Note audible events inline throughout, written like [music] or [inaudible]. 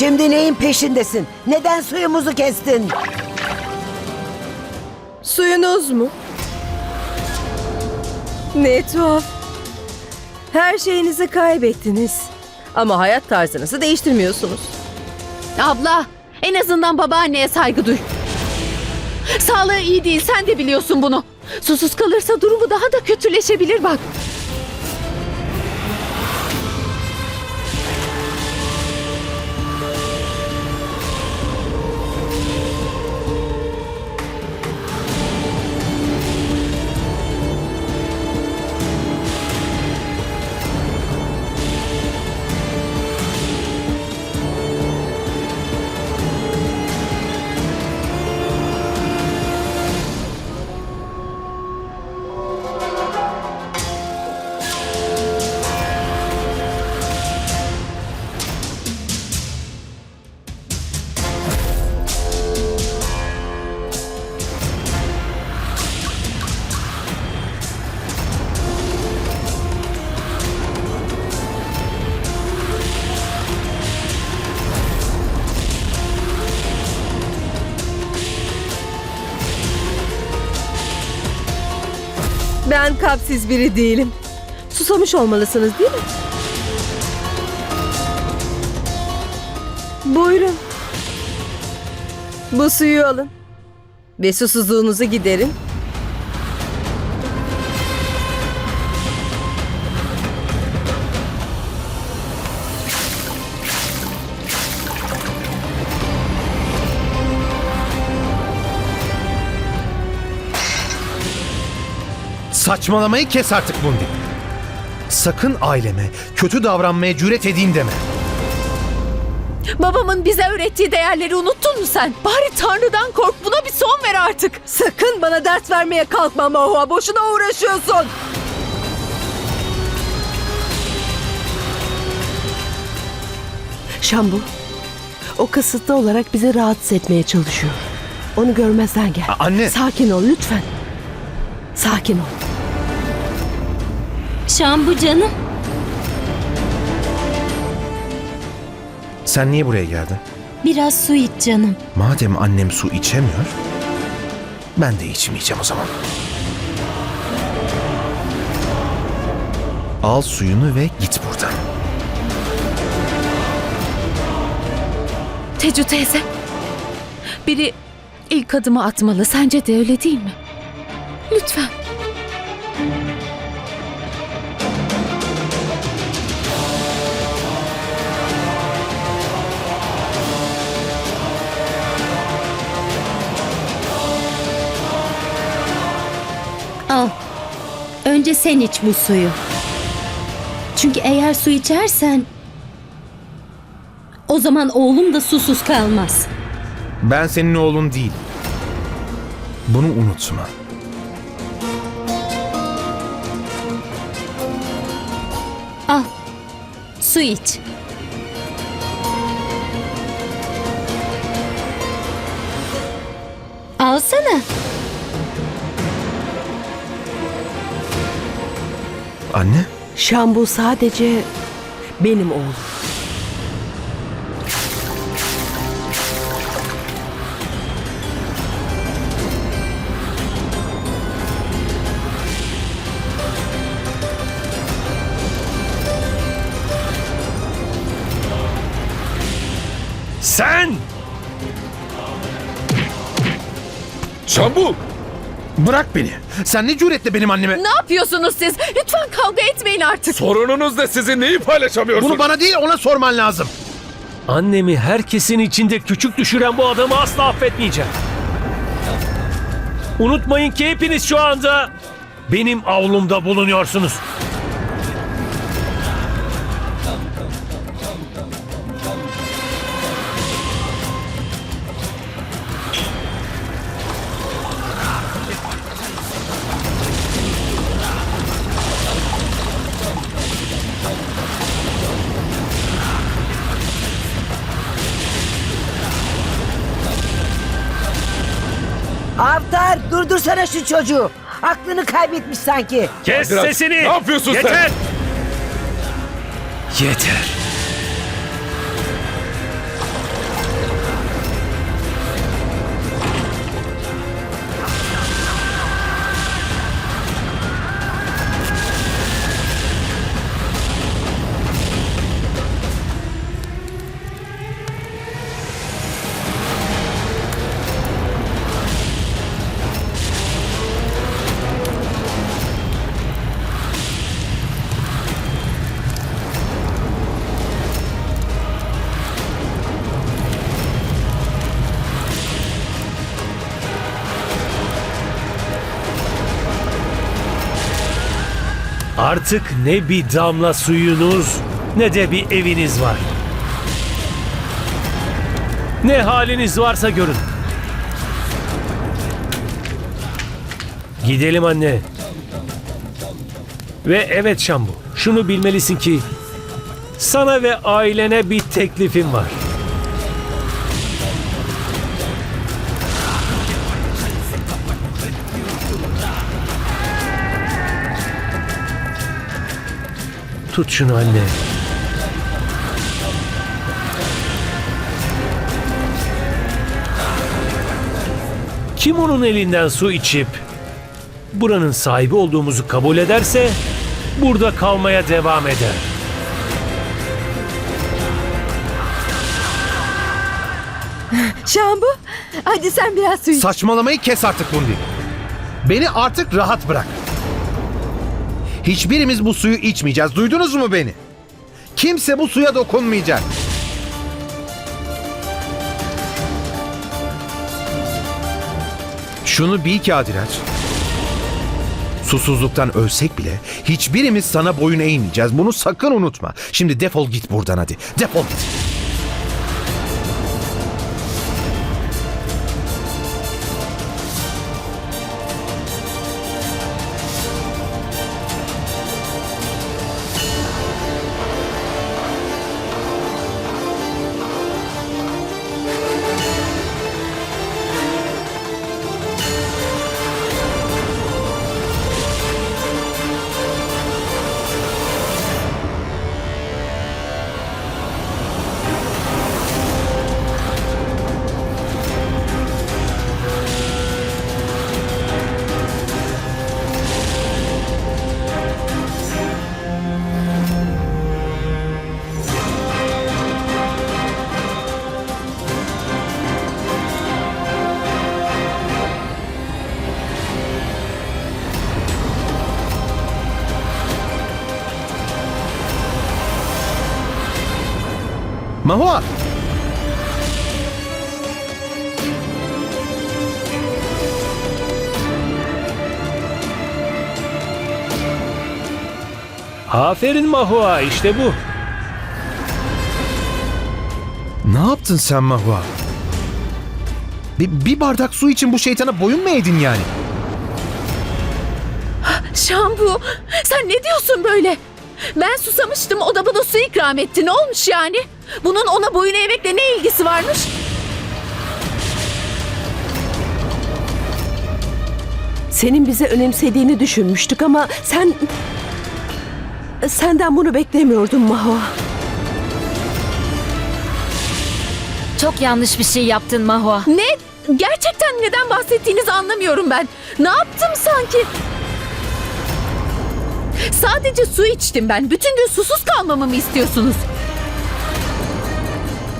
Şimdi neyin peşindesin? Neden suyumuzu kestin? Suyunuz mu? Ne tuhaf. Her şeyinizi kaybettiniz. Ama hayat tarzınızı değiştirmiyorsunuz. Abla, en azından babaanneye saygı duy. Sağlığı iyi değil, sen de biliyorsun bunu. Susuz kalırsa durumu daha da kötüleşebilir bak. Ben kalpsiz biri değilim. Susamış olmalısınız değil mi? Buyurun. Bu suyu alın. Ve susuzluğunuzu giderin. Saçmalamayı kes artık Bundi. Sakın aileme kötü davranmaya cüret edeyim deme. Babamın bize öğrettiği değerleri unuttun mu sen? Bari Tanrı'dan kork, buna bir son ver artık. Sakın bana dert vermeye kalkma Mahua. Boşuna uğraşıyorsun. Şambu, o kısıtlı olarak bizi rahatsız etmeye çalışıyor. Onu görmezden gel. A- anne. Sakin ol lütfen. Sakin ol. Şambu canım. Sen niye buraya geldin? Biraz su iç canım. Madem annem su içemiyor, ben de içmeyeceğim o zaman. Al suyunu ve git buradan. Tecu teyze, biri ilk adımı atmalı. Sence de öyle değil mi? Lütfen. Önce sen iç bu suyu. Çünkü eğer su içersen o zaman oğlum da susuz kalmaz. Ben senin oğlun değil. Bunu unutma. Al. Su iç. Alsana. Anne, Şambu sadece benim oğlum. sen! Şambu! Bırak beni. Sen ne cüretle benim anneme... Ne yapıyorsunuz siz? Lütfen kavga etmeyin artık. Sorununuz ne sizin neyi paylaşamıyorsunuz? Bunu bana değil ona sorman lazım. Annemi herkesin içinde küçük düşüren bu adamı asla affetmeyeceğim. Unutmayın ki hepiniz şu anda benim avlumda bulunuyorsunuz. Durdursana şu çocuğu. Aklını kaybetmiş sanki. Kes Biraz- sesini. Ne yapıyorsun sen? Yeter. Yeter. Artık ne bir damla suyunuz ne de bir eviniz var. Ne haliniz varsa görün. Gidelim anne. Ve evet Şambu, şunu bilmelisin ki sana ve ailene bir teklifim var. Tut şunu anne. Kim onun elinden su içip buranın sahibi olduğumuzu kabul ederse burada kalmaya devam eder. [laughs] Şambu hadi sen biraz su iç. Saçmalamayı kes artık Bundi. Beni artık rahat bırak. Hiçbirimiz bu suyu içmeyeceğiz. Duydunuz mu beni? Kimse bu suya dokunmayacak. Şunu bil ki Adiraç. Susuzluktan ölsek bile hiçbirimiz sana boyun eğmeyeceğiz. Bunu sakın unutma. Şimdi defol git buradan hadi. Defol git. Mahua! Aferin Mahua işte bu. Ne yaptın sen Mahua? Bir, bir bardak su için bu şeytana boyun mu eğdin yani? Şambu sen ne diyorsun böyle? Ben susamıştım o da bana su ikram etti. Ne olmuş yani? Bunun ona boyun eğmekle ne ilgisi varmış? Senin bizi önemsediğini düşünmüştük ama sen... Senden bunu beklemiyordum Mahva. Çok yanlış bir şey yaptın Mahua. Ne? Gerçekten neden bahsettiğinizi anlamıyorum ben. Ne yaptım sanki? Sadece su içtim ben. Bütün gün susuz kalmamı mı istiyorsunuz?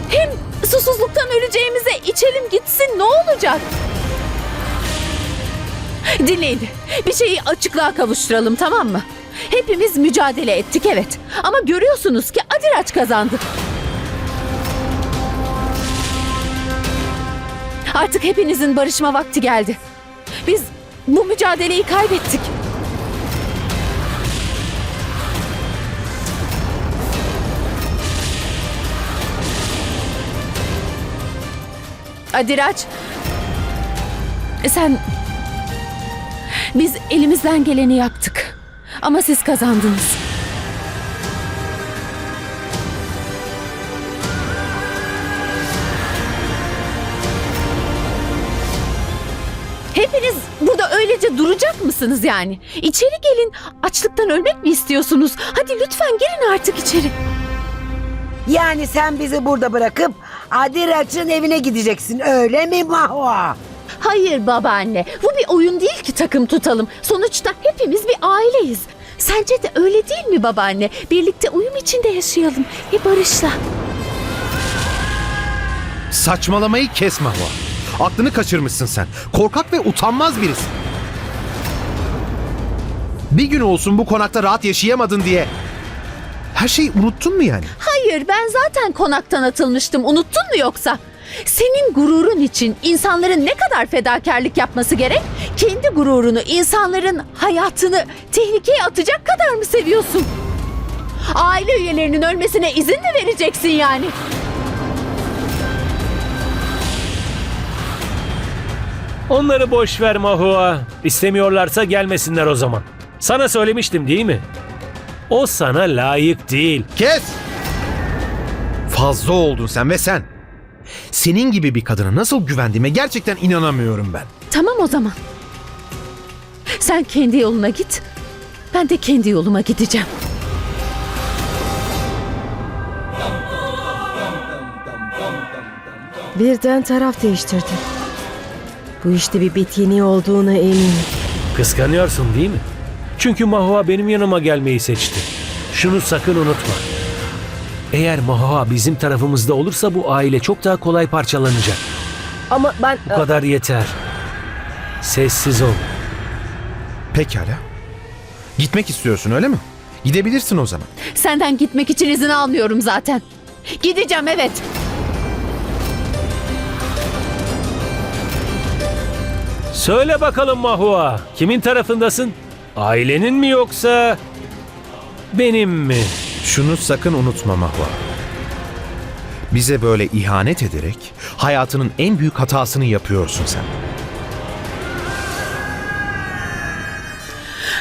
Hem susuzluktan öleceğimize içelim gitsin ne olacak? Dinleyin. Bir şeyi açıklığa kavuşturalım tamam mı? Hepimiz mücadele ettik evet. Ama görüyorsunuz ki Adiraç kazandı. Artık hepinizin barışma vakti geldi. Biz bu mücadeleyi kaybettik. Adiraç. Sen... Biz elimizden geleni yaptık. Ama siz kazandınız. Hepiniz burada öylece duracak mısınız yani? İçeri gelin. Açlıktan ölmek mi istiyorsunuz? Hadi lütfen gelin artık içeri. Yani sen bizi burada bırakıp Adiraç'ın evine gideceksin öyle mi Mahua? Hayır babaanne. Bu bir oyun değil ki takım tutalım. Sonuçta hepimiz bir aileyiz. Sence de öyle değil mi babaanne? Birlikte uyum içinde yaşayalım. Bir barışla. Saçmalamayı kes Mahua. Aklını kaçırmışsın sen. Korkak ve utanmaz birisin. Bir gün olsun bu konakta rahat yaşayamadın diye. Her şeyi unuttun mu yani? Hayır ben zaten konaktan atılmıştım. Unuttun mu yoksa? Senin gururun için insanların ne kadar fedakarlık yapması gerek? Kendi gururunu, insanların hayatını tehlikeye atacak kadar mı seviyorsun? Aile üyelerinin ölmesine izin mi vereceksin yani? Onları boş ver Mahua. İstemiyorlarsa gelmesinler o zaman. Sana söylemiştim değil mi? O sana layık değil. Kes! Fazla oldun sen ve sen. Senin gibi bir kadına nasıl güvendiğime gerçekten inanamıyorum ben. Tamam o zaman. Sen kendi yoluna git. Ben de kendi yoluma gideceğim. Birden taraf değiştirdi. Bu işte bir bitini olduğuna eminim. Kıskanıyorsun değil mi? Çünkü Mahua benim yanıma gelmeyi seçti. Şunu sakın unutma. Eğer Mahua bizim tarafımızda olursa bu aile çok daha kolay parçalanacak. Ama ben... Bu kadar yeter. Sessiz ol. Pekala. Gitmek istiyorsun öyle mi? Gidebilirsin o zaman. Senden gitmek için izin almıyorum zaten. Gideceğim evet. Söyle bakalım Mahua, kimin tarafındasın? Ailenin mi yoksa benim mi? Şunu sakın unutma Mahva. Bize böyle ihanet ederek hayatının en büyük hatasını yapıyorsun sen.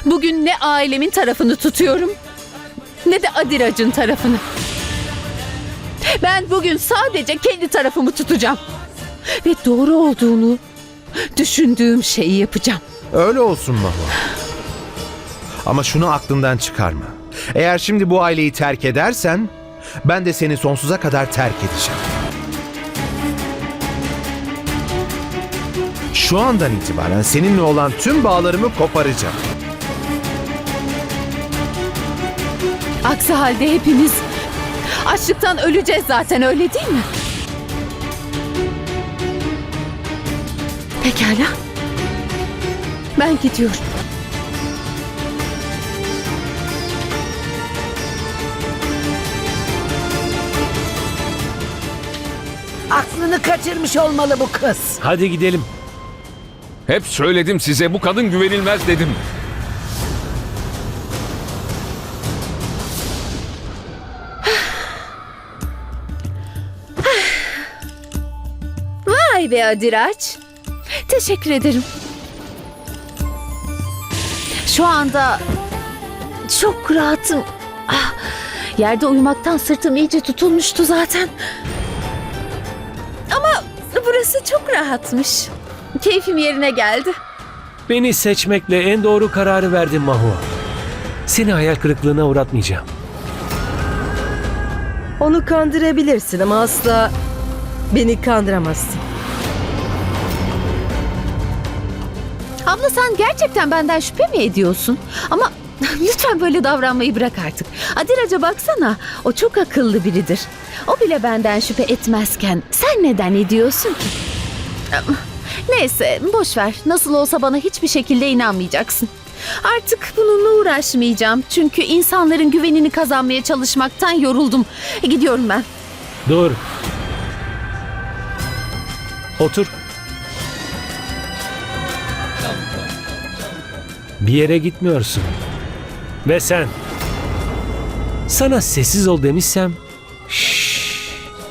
Bugün ne ailemin tarafını tutuyorum ne de Adirac'ın tarafını. Ben bugün sadece kendi tarafımı tutacağım. Ve doğru olduğunu düşündüğüm şeyi yapacağım. Öyle olsun Mahva. Ama şunu aklından çıkarma. Eğer şimdi bu aileyi terk edersen ben de seni sonsuza kadar terk edeceğim. Şu andan itibaren seninle olan tüm bağlarımı koparacağım. Aksi halde hepimiz açlıktan öleceğiz zaten öyle değil mi? Pekala. Ben gidiyorum. Aklını kaçırmış olmalı bu kız. Hadi gidelim. Hep söyledim size bu kadın güvenilmez dedim. Vay be Adiraç. Teşekkür ederim. Şu anda çok rahatım. Ah, yerde uyumaktan sırtım iyice tutulmuştu zaten. Burası çok rahatmış. Keyfim yerine geldi. Beni seçmekle en doğru kararı verdin Mahua. Seni hayal kırıklığına uğratmayacağım. Onu kandırabilirsin ama asla beni kandıramazsın. Abla sen gerçekten benden şüphe mi ediyorsun? Ama [laughs] lütfen böyle davranmayı bırak artık. Adiraca baksana. O çok akıllı biridir. O bile benden şüphe etmezken sen neden ediyorsun ki? Neyse boş ver. Nasıl olsa bana hiçbir şekilde inanmayacaksın. Artık bununla uğraşmayacağım. Çünkü insanların güvenini kazanmaya çalışmaktan yoruldum. Gidiyorum ben. Dur. Otur. Bir yere gitmiyorsun. Ve sen. Sana sessiz ol demişsem. Şşş,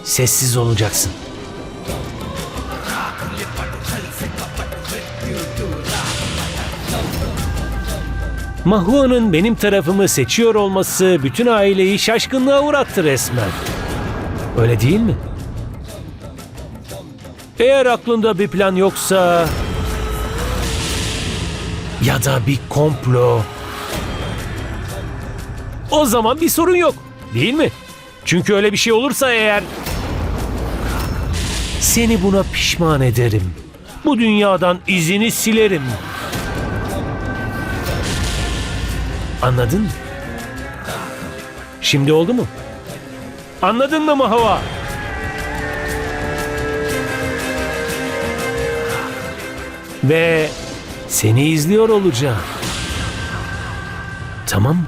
sessiz olacaksın. Mahua'nın benim tarafımı seçiyor olması bütün aileyi şaşkınlığa uğrattı resmen. Öyle değil mi? Eğer aklında bir plan yoksa ya da bir komplo o zaman bir sorun yok. Değil mi? Çünkü öyle bir şey olursa eğer seni buna pişman ederim. Bu dünyadan izini silerim. Anladın mı? Şimdi oldu mu? Anladın mı Mahava? Ve seni izliyor olacağım. Tamam mı?